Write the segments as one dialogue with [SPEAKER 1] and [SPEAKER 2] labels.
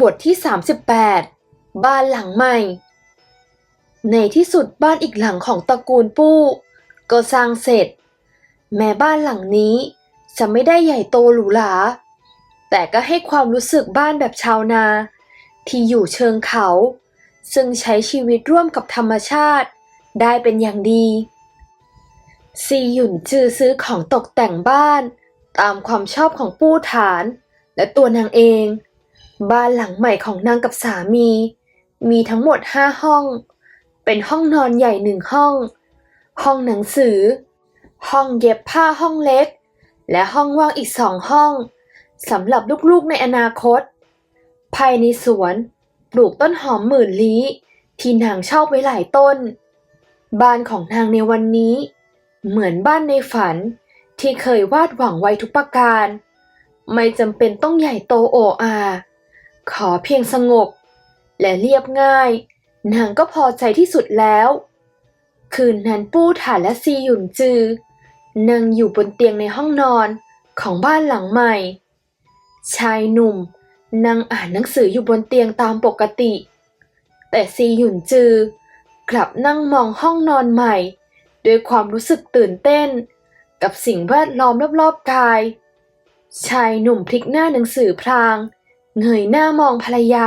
[SPEAKER 1] บทที่ 38 บ้านหลังใหม่ ในที่สุดบ้านอีกหลังของตระกูลปู้ ก็สร้างเสร็จ แม้บ้านหลังนี้จะไม่ได้ใหญ่โตหรูหรา แต่ก็ให้ความรู้สึกบ้านแบบชาวนา ที่อยู่เชิงเขา ซึ่งใช้ชีวิตร่วมกับธรรมชาติได้เป็นอย่างดี ซีหยุนจือซื้อของตกแต่งบ้าน ตามความชอบของปู้ฐาน และตัวนางเอง บ้านหลังใหม่ของนางกับสามี มีทั้งหมดห้าห้อง เป็นห้องนอนใหญ่หนึ่งห้อง ห้องหนังสือ ห้องเย็บผ้าห้องเล็ก และห้องว่างอีกสองห้องสำหรับลูกๆในอนาคต ภายในสวนปลูกต้นหอมหมื่นลี้ที่นางชอบไว้หลายต้น บ้านของนางในวันนี้ เหมือนบ้านในฝันที่เคยวาดหวังไว้ทุกประการ ไม่จำเป็นต้องใหญ่โตโออา ขอเพียงสงบ และเรียบง่าย นางก็พอใจที่สุดแล้ว คืนนั้นปู้ถานและซีหยุนจือนั่งอยู่บนเตียงในห้องนอนของบ้านหลังใหม่ ชายหนุ่มนั่งอ่านหนังสืออยู่บนเตียงตามปกติ แต่ซีหยุนจือกลับนั่งมองห้องนอนใหม่ ด้วยความรู้สึกตื่นเต้น กับสิ่งแวดล้อมรอบๆกาย ชายหนุ่มพลิกหน้าหนังสือพลาง เงยหน้ามองภรรยา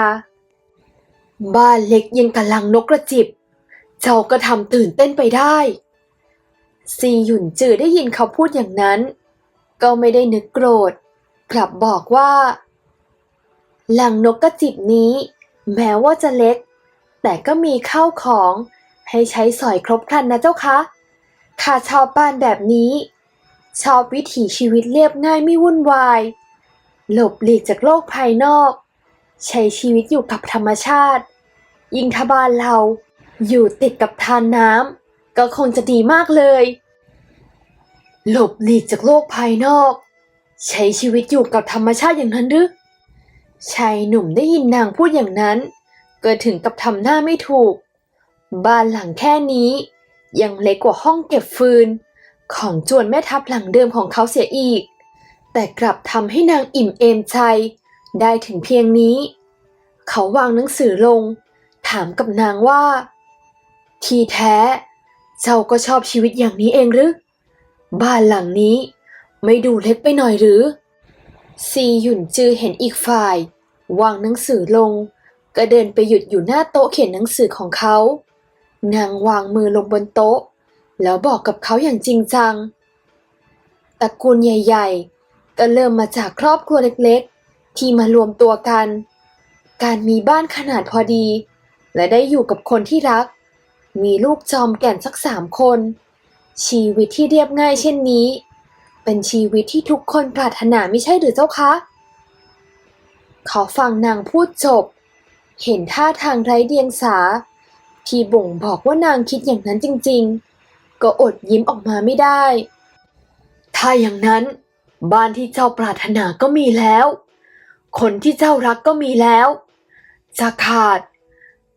[SPEAKER 1] บ้านเล็กยังกำลังนกกระจิบ เจ้าก็ทำตื่นเต้นไปได้ ซีหยุนจือได้ยินเขาพูดอย่างนั้น ก็ไม่ได้นึกโกรธ กลับบอกว่าหลังนกกระจิบนี้ แม้ว่าจะเล็ก แต่ก็มีข้าวของให้ใช้สอยครบครันนะเจ้าคะข้าชอบบ้านแบบนี้ ชอบวิถีชีวิตเรียบง่ายไม่วุ่นวาย หลบหลีกจากโลกภายนอก ใช้ชีวิตอยู่กับธรรมชาติ ยิ่งถ้าบ้านเราอยู่ติดกับทานน้ำก็คงจะดีมากเลย หลบหลีกจากโลกภายนอก ใช้ชีวิตอยู่กับธรรมชาติอย่างนั้นหรือชายหนุ่มได้ยินนางพูดอย่างนั้น ก็ถึงกับทำหน้าไม่ถูก บ้านหลังแค่นี้ ยังเล็กกว่าห้องเก็บฟืน ของจวนแม่ทัพหลังเดิมของเขาเสียอีก แต่กลับทำให้นางอิ่มเอมใจ ได้ถึงเพียงนี้ เขาวางหนังสือลง ถามกับนางว่า ทีแท้ เจ้าก็ชอบชีวิตอย่างนี้เองหรือ บ้านหลังนี้ ไม่ดูเล็กไปหน่อยหรือ ซีหยุนจือเห็นอีกฝ่าย วางหนังสือลง ก็เดินไปหยุดอยู่หน้าโต๊ะเขียนหนังสือของเขา นางวางมือลงบนโต๊ะ แล้วบอกกับเขาอย่างจริงจังตระกูลใหญ่ ๆ ก็เริ่มมาจากครอบครัวเล็กๆ ที่มารวมตัวกัน การมีบ้านขนาดพอดี และได้อยู่กับคนที่รัก มีลูกจอมแก่นสักสามคน ชีวิตที่เรียบง่ายเช่นนี้ เป็นชีวิตที่ทุกคนปรารถนาไม่ใช่หรือเจ้าคะเขาฟังนางพูดจบ เห็นท่าทางไร้เดียงสา ที่บ่งบอกว่านางคิดอย่างนั้นจริงๆ ก็อดยิ้มออกมาไม่ได้ ถ้าอย่างนั้น บ้านที่เจ้าปรารถนาก็มีแล้ว คนที่เจ้ารักก็มีแล้ว จะขาด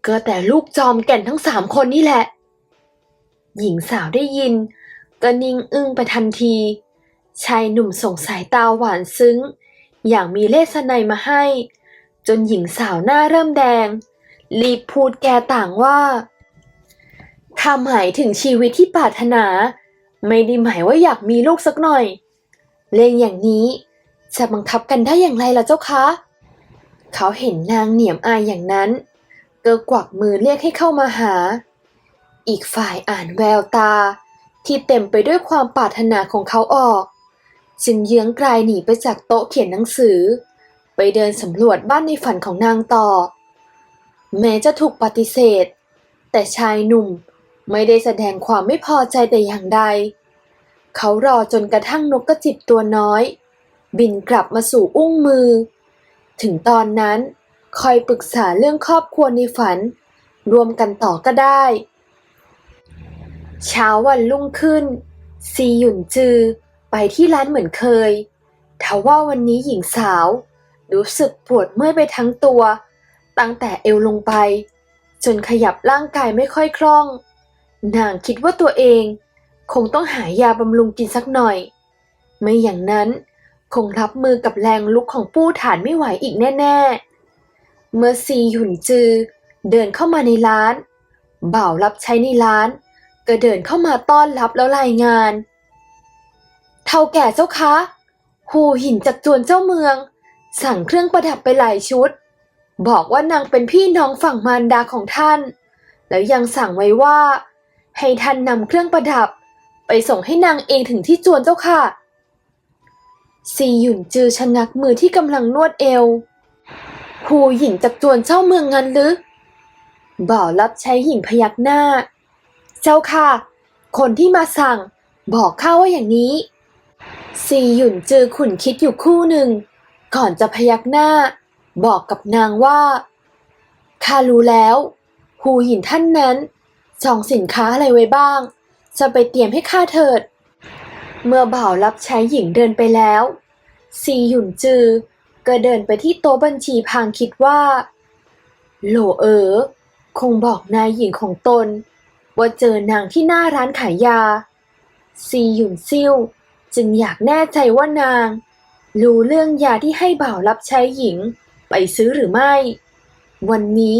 [SPEAKER 1] ก็แต่ลูกจอมแก่นทั้งสามคนนี่แหละ หญิงสาวได้ยินก็นิ่งอึ้งไปทันที ชายหนุ่มส่งสายตาหวานซึ้ง อย่างมีเลสนัยมาให้ จนหญิงสาวหน้าเริ่มแดง รีบพูดแกต่างว่าถ้าหมายถึงชีวิตที่ปรารถนา ไม่ได้หมายว่าอยากมีลูกสักหน่อย เรื่องอย่างนี้จะบังคับกันได้อย่างไรล่ะเจ้าคะ เขาเห็นนางเหนียมอายอย่างนั้น ก็กวักมือเรียกให้เข้ามาหา อีกฝ่ายอ่านแววตา ที่เต็มไปด้วยความปรารถนาของเขาออก จึงเยื้องกลายหนีไปจากโต๊ะเขียนหนังสือ ไปเดินสำรวจบ้านในฝันของนางต่อ แม้จะถูกปฏิเสธ แต่ชายหนุ่มไม่ได้แสดงความไม่พอใจแต่อย่างใด เขารอจนกระทั่งนกกระจิบตัวน้อย บินกลับมาสู่อุ้งมือ ถึงตอนนั้น คอยปรึกษาเรื่องครอบครัวในฝัน รวมกันต่อก็ได้ เช้าวันรุ่งขึ้น ซีหยุนจือไปที่ร้านเหมือนเคยทว่าวันนี้หญิงสาว รู้สึกปวดเมื่อยไปทั้งตัว ตั้งแต่เอวลงไป จนขยับร่างกายไม่ค่อยคล่อง นางคิดว่าตัวเอง คงต้องหายาบำรุงกินสักหน่อย ไม่อย่างนั้นคงรับมือกับแรงลุกของปู้ฐานไม่ไหวอีกแน่เมื่อซีหยุนจือ เดินเข้ามาในร้าน บ่าวรับใช้ในร้าน ก็เดินเข้ามาต้อนรับแล้วรายงาน เท่าแก่เจ้าคะ หูหินจากจวนเจ้าเมือง สั่งเครื่องประดับไปหลายชุด บอกว่านางเป็นพี่น้องฝั่งมารดาของท่าน แล้วยังสั่งไว้ว่า ให้ท่านนำเครื่องประดับ ไปส่งให้นางเองถึงที่จวนเจ้าค่ะ ซีหยุนจือชะงักมือที่กำลังนวดเอวหูหญิงจากจวนเจ้าเมืองงันหรือบ่าวรับใช้หญิงพยักหน้า เจ้าค่ะ คนที่มาสั่ง บอกข้าว่าอย่างนี้ ซีหยุนจือขุนคิดอยู่คู่หนึ่ง ก่อนจะพยักหน้า บอกกับนางว่าข้ารู้แล้วหูหยินท่านนั้นจองสินค้าอะไรไว้บ้าง จะไปเตรียมให้ข้าเถิด เมื่อบ่าวรับใช้หญิงเดินไปแล้วซีหยุนจือ ก็เดินไปที่โต๊ะบัญชีพางคิดว่า โหลเอ๋อคงบอกนายหญิงของตน ว่าเจอนางที่หน้าร้านขายยา ซีหยุนซิ่วจึงอยากแน่ใจว่านาง รู้เรื่องยาที่ให้บ่าวรับใช้หญิงไปซื้อหรือไม่ วันนี้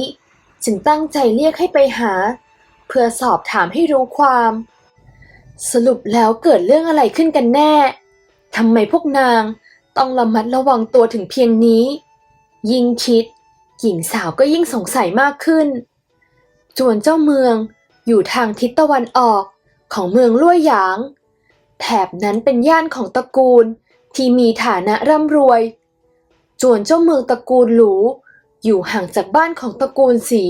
[SPEAKER 1] จึงตั้งใจเรียกให้ไปหา เพื่อสอบถามให้รู้ความ สรุปแล้วเกิดเรื่องอะไรขึ้นกันแน่ ทำไมพวกนางต้องระมัดระวังตัวถึงเพียงนี้ ยิ่งคิด หญิงสาวก็ยิ่งสงสัยมากขึ้น จวนเจ้าเมืองอยู่ทางทิศตะวันออกของเมืองลั่วหยาง แถบนั้นเป็นย่านของตระกูลที่มีฐานะร่ำรวย จวนเจ้าเมืองตระกูลหรูอยู่ห่างจากบ้านของตระกูลสี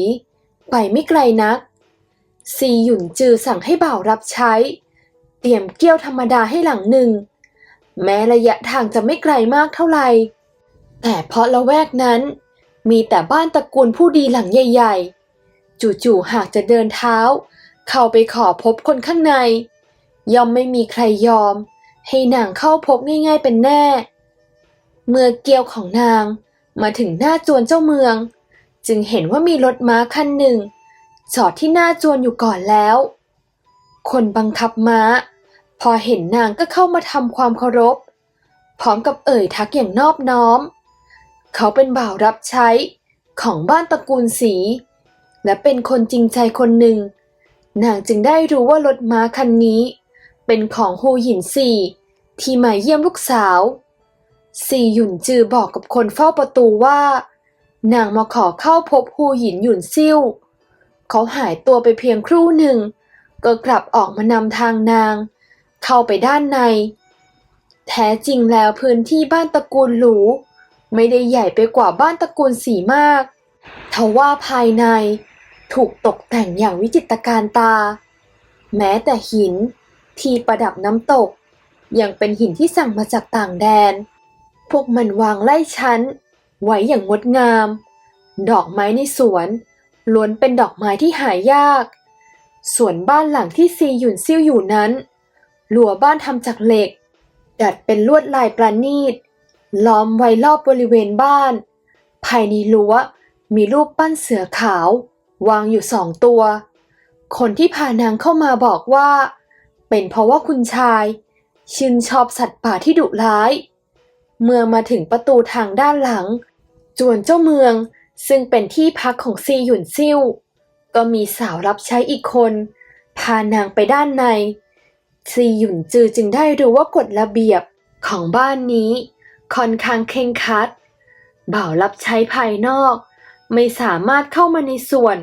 [SPEAKER 1] ไปไม่ไกลนัก ซีหยุนจือสั่งให้บ่าวรับใช้ เตรียมเกี้ยวธรรมดาให้หลังหนึ่ง แม้ระยะทางจะไม่ไกลมากเท่าไหร่แต่เพราะละแวกนั้น มีแต่บ้านตระกูลผู้ดีหลังใหญ่ ๆ จู่ๆหากจะเดินเท้า เข้าไปขอพบคนข้างใน ย่อมไม่มีใครยอม ให้นางเข้าพบง่ายๆเป็นแน่ เมื่อเกียวของนางมาถึงหน้าจวนเจ้าเมือง จึงเห็นว่ามีรถม้าคันหนึ่งจอดที่หน้าจวนอยู่ก่อนแล้ว คนบังคับม้า พอเห็นนางก็เข้ามาทำความเคารพ พร้อมกับเอ่ยทักอย่างนอบน้อม เขาเป็นบ่าวรับใช้ของบ้านตระกูลสี และเป็นคนจริงใจคนหนึ่ง นางจึงได้รู้ว่ารถม้าคันนี้ เป็นของฮูหยินสีที่มาเยี่ยมลูกสาว ซีหยุนจือบอกกับคนเฝ้าประตูว่า นางมาขอเข้าพบฮูหยินหยุนซิ่วเขาหายตัวไปเพียงครู่หนึ่ง ก็กลับออกมานำทางนาง เข้าไปด้านใน แท้จริงแล้วพื้นที่บ้านตระกูลหรู ไม่ได้ใหญ่ไปกว่าบ้านตระกูลสีมากทว่าภายในถูกตกแต่งอย่างวิจิตรการตา แม้แต่หินที่ประดับน้ำตก ยังเป็นหินที่สั่งมาจากต่างแดน พวกมันวางไล่ชั้น ไว้อย่างงดงาม ดอกไม้ในสวนล้วนเป็นดอกไม้ที่หายาก ส่วนบ้านหลังที่ซีหยุนซิ่วอยู่นั้น รั้วบ้านทำจากเหล็ก ดัดเป็นลวดลายประณีต ล้อมไว้รอบบริเวณบ้าน ภายในรั้วมีรูปปั้นเสือขาว วางอยู่สองตัว คนที่พานางเข้ามาบอกว่า เป็นเพราะว่าคุณชาย ชื่นชอบสัตว์ป่าที่ดุร้าย เมื่อมาถึงประตูทางด้านหลัง จวนเจ้าเมืองซึ่งเป็นที่พักของซีหยุนซิ่วก็มีสาวรับใช้อีกคน พานางไปด้านใน ซีหยุนจือจึงได้รู้ว่ากฎระเบียบของบ้านนี้ ค่อนข้างเคร่งครัด บ่าวรับใช้ภายนอก ไม่สามารถเข้ามาในส่วน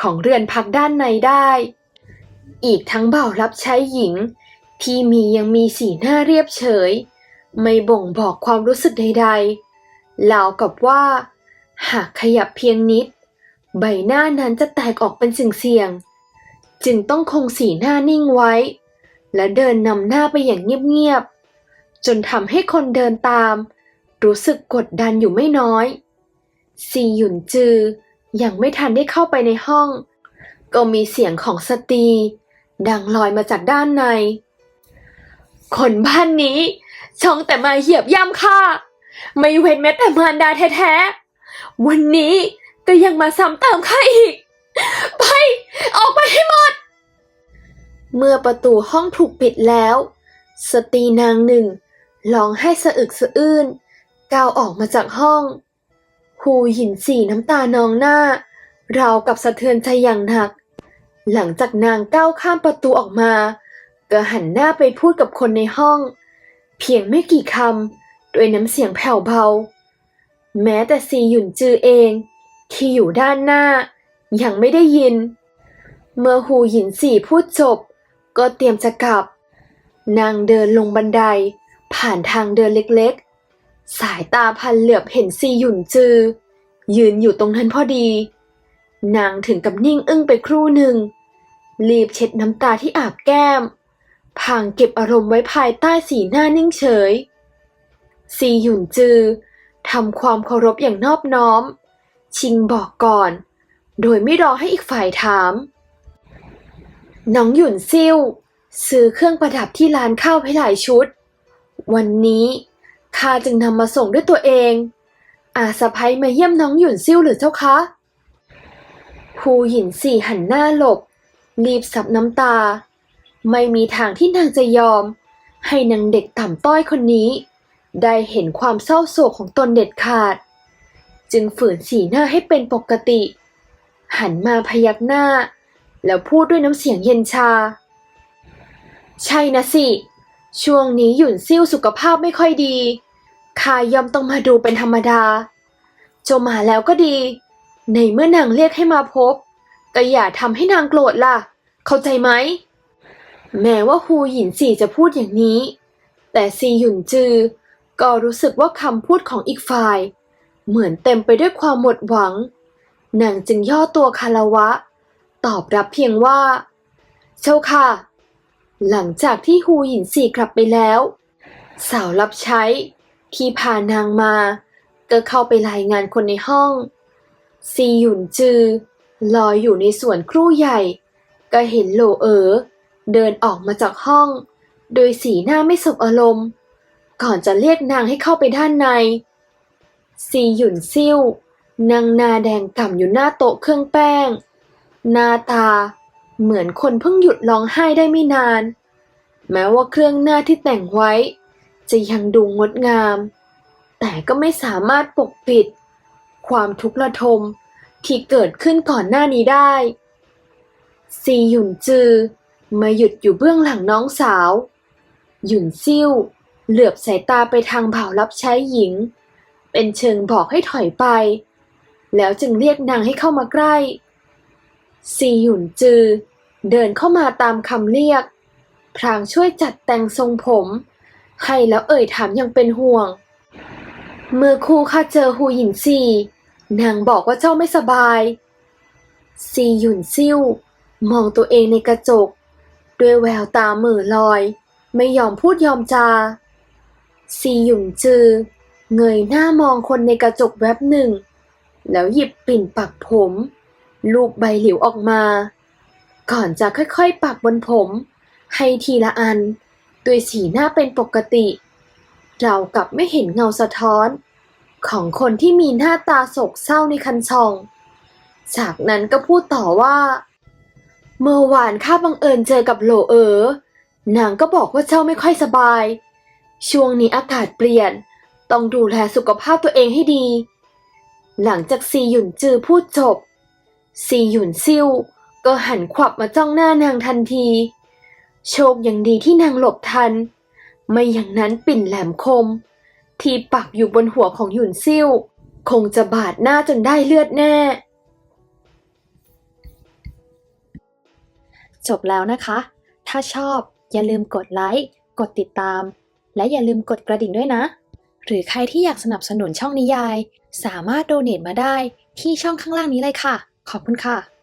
[SPEAKER 1] ของเรือนพักด้านในได้ อีกทั้งบ่าวรับใช้หญิง ที่มียังมีสีหน้าเรียบเฉย ไม่บ่งบอกความรู้สึกใดๆราวกับว่า หากขยับเพียงนิด ใบหน้านั้นจะแตกออกเป็นสิ่งเสี่ยงๆจึงต้องคงสีหน้านิ่งไว้ และเดินนำหน้าไปอย่างเงียบๆ จนทำให้คนเดินตาม รู้สึกกดดันอยู่ไม่น้อย ซีหยุนจือ ยังไม่ทันได้เข้าไปในห้อง ก็มีเสียงของสตรี ดังลอยมาจากด้านใน คนบ้านนี้ช่องแต่มาเหยียบย่ำข้าไม่เว้นแม้แต่มารดาแท้ๆ วันนี้ก็ยังมาซ้ำเติมข้าอีก ไป เมื่อประตูห้องถูกปิดแล้ว สตรีนางหนึ่งร้องให้สะอึกสะอื้นก้าวออกมาจากห้องหูหยินสีน้ำตานองหน้า ราวกับสะเทือนใจอย่างหนัก หลังจากนางก้าวข้ามประตูออกมาก็หันหน้าไปพูดกับคนในห้อง เพียงไม่กี่คำด้วยน้ำเสียงแผ่วเบา แม้แต่ซีหยุนจือเอง ที่อยู่ด้านหน้า ยังไม่ได้ยิน เมื่อหูหยินสี่พูดจบ ก็เตรียมจะกลับ นางเดินลงบันได ผ่านทางเดินเล็กๆ สายตาพันเหลือบเห็นซีหยุนจือ ยืนอยู่ตรงนั้นพอดี นางถึงกับนิ่งอึ้งไปครู่หนึ่ง รีบเช็ดน้ำตาที่อาบแก้มพางเก็บอารมณ์ไว้ภายใต้สีหน้านิ่งเฉย ซีหยุนจือทำความเคารพอย่างนอบน้อม ชิงบอกก่อน โดยไม่รอให้อีกฝ่ายถาม น้องหยุนซิ่วซื้อเครื่องประดับที่ร้านข้าวให้หลายชุด วันนี้ข้าจึงนำมาส่งด้วยตัวเอง อาสะพ้ยมาเยี่ยมน้องหยุนซิ่วหรือเจ้าคะภูหยินสี่หันหน้าหลบ รีบสับน้ำตา ไม่มีทางที่นางจะยอม ให้นางเด็กต่ำต้อยคนนี้ ได้เห็นความเศร้าโศกของตนเด็ดขาด จึงฝืนสีหน้าให้เป็นปกติ หันมาพยักหน้า แล้วพูดด้วยน้ำเสียงเย็นชา ใช่นะสิ ช่วงนี้หยุ่นซิ่วสุขภาพไม่ค่อยดีข้าย่อมต้องมาดูเป็นธรรมดาเจามาแล้วก็ดี ในเมื่อนางเรียกให้มาพบ ก็อย่าทำให้นางโกรธล่ะ เข้าใจไหม แม้ว่าฮูหยินสี่จะพูดอย่างนี้ แต่ซีหยุนจือ ก็รู้สึกว่าคำพูดของอีกฝ่าย เหมือนเต็มไปด้วยความหมดหวัง นางจึงย่อตัวคารวะ ตอบรับเพียงว่า เจ้าค่ะ หลังจากที่ฮูหยินสี่กลับไปแล้ว สาวรับใช้ ที่พานางมา ก็เข้าไปรายงานคนในห้อง ซีหยุนจือลอยอยู่ในสวนครู่ใหญ่ ก็เห็นโหลเอ๋อเดินออกมาจากห้อง โดยสีหน้าไม่สบอารมณ์ ก่อนจะเรียกนางให้เข้าไปด้านใน ซีหยุนซิ่วนางหนาแดงก่ำอยู่หน้าโต๊ะเครื่องแป้ง หน้าตา เหมือนคนเพิ่งหยุดร้องไห้ได้ไม่นาน แม้ว่าเครื่องหน้าที่แต่งไว้ จะยังดูงดงาม แต่ก็ไม่สามารถปกปิด ความทุกข์ระทมที่เกิดขึ้นก่อนหน้านี้ได้ ซีหยุนจือมาหยุดอยู่เบื้องหลังน้องสาว หยุนซิ่วเหลือบสายตาไปทางบ่าวรับใช้หญิง เป็นเชิงบอกให้ถอยไป แล้วจึงเรียกนางให้เข้ามาใกล้ ซีหยุนจือ เดินเข้ามาตามคำเรียก พรางช่วยจัดแต่งทรงผม ให้แล้วเอ่ยถามยังเป็นห่วง เมื่อครูข้าเจอฮูหยินซีนางบอกว่าเจ้าไม่สบาย ซีหยุนซิ่วมองตัวเองในกระจก ด้วยแววตาเหม่อลอย ไม่ยอมพูดยอมจา ซีหยุนจือ เงยหน้ามองคนในกระจกแวบหนึ่ง แล้วหยิบปิ่นปักผม ลูกใบหลิวออกมา ก่อนจะค่อยๆปักบนผม ให้ทีละอัน ด้วยสีหน้าเป็นปกติ เรากลับไม่เห็นเงาสะท้อน ของคนที่มีหน้าตาโศกเศร้าในคันช่อง จากนั้นก็พูดต่อว่า เมื่อวานข้าบังเอิญเจอกับโหลเอ๋อนางก็บอกว่าเจ้าไม่ค่อยสบาย ช่วงนี้อากาศเปลี่ยน ต้องดูแลสุขภาพตัวเองให้ดี หลังจากซีหยุนจือพูดจบ ซีหยุนซิ่วก็หันขวับมาจ้องหน้านางทันที โชคยังดีที่นางหลบทัน ไม่อย่างนั้นปิ่นแหลมคม ที่ปักอยู่บนหัวของหยุนซิ่วคงจะบาดหน้าจนได้เลือดแน่
[SPEAKER 2] จบแล้วนะคะ ถ้าชอบอย่าลืมกดไลค์ กดติดตาม และอย่าลืมกดกระดิ่งด้วยนะ หรือใครที่อยากสนับสนุนช่องนิยาย สามารถโดเน a t มาได้ที่ช่องข้างล่างนี้เลยค่ะ ขอบคุณค่ะ